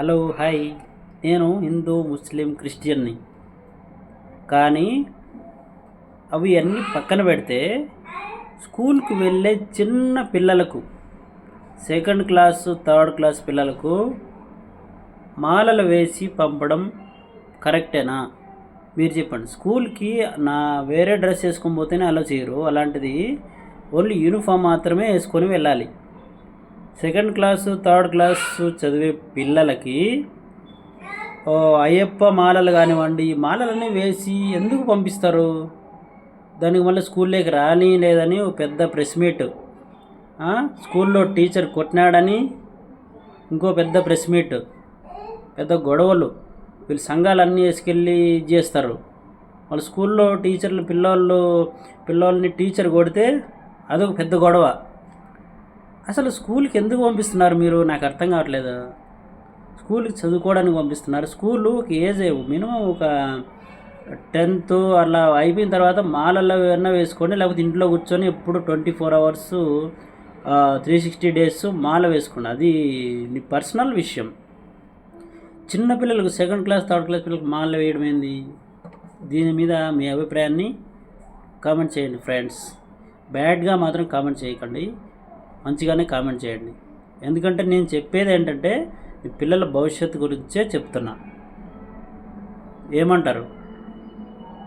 Hello hi. నేను హిందూ ముస్లిం క్రిస్టియన్ని. కానీ అవి అన్నీ పక్కన పెడితే స్కూల్కి వెళ్ళే చిన్న పిల్లలకు సెకండ్ క్లాస్ థర్డ్ క్లాస్ పిల్లలకు మాలలు వేసి పంపడం కరెక్టేనా? మీరు చెప్పండి. స్కూల్కి నా వేరే డ్రెస్ వేసుకొని పోతేనే అలా చేయరు. అలాంటిది ఓన్లీ యూనిఫామ్ మాత్రమే వేసుకొని వెళ్ళాలి. సెకండ్ క్లాసు థర్డ్ క్లాసు చదివే పిల్లలకి ఓ అయ్యప్ప మాలలు కానివ్వండి ఈ మాలలన్నీ వేసి ఎందుకు పంపిస్తారు? దానికి మళ్ళీ స్కూల్లోకి రాని లేదని ఓ పెద్ద ప్రెస్ మీట్ స్కూల్లో టీచర్ కొట్టినాడని ఇంకో పెద్ద ప్రెస్ మీట్ పెద్ద గొడవలు. వీళ్ళు సంఘాలన్నీ వేసుకెళ్ళి ఇది చేస్తారు. వాళ్ళ స్కూల్లో టీచర్లు పిల్లోళ్ళు పిల్లోళ్ళని టీచర్ కొడితే అదొక పెద్ద గొడవ. అసలు స్కూల్కి ఎందుకు పంపిస్తున్నారు మీరు? నాకు అర్థం కావట్లేదు. స్కూల్కి చదువుకోవడానికి పంపిస్తున్నారు. స్కూలు ఒక ఏజ్ మినిమం ఒక టెన్త్ అలా అయిపోయిన తర్వాత మాలల్లో ఏమన్నా వేసుకోండి లేకపోతే ఇంట్లో కూర్చొని ఎప్పుడు twenty four hours three sixty days మాల వేసుకోండి. అది నీ పర్సనల్ విషయం. చిన్నపిల్లలకు సెకండ్ క్లాస్ థర్డ్ క్లాస్ పిల్లలకు మాల వేయడం ఏంది? దీని మీద మీ అభిప్రాయాన్ని కామెంట్ చేయండి ఫ్రెండ్స్. బ్యాడ్గా మాత్రం కామెంట్ చేయకండి. మంచిగానే కామెంట్ చేయండి. ఎందుకంటే నేను చెప్పేది ఏంటంటే మీ పిల్లల భవిష్యత్తు గురించే చెప్తున్నా. ఏమంటారు?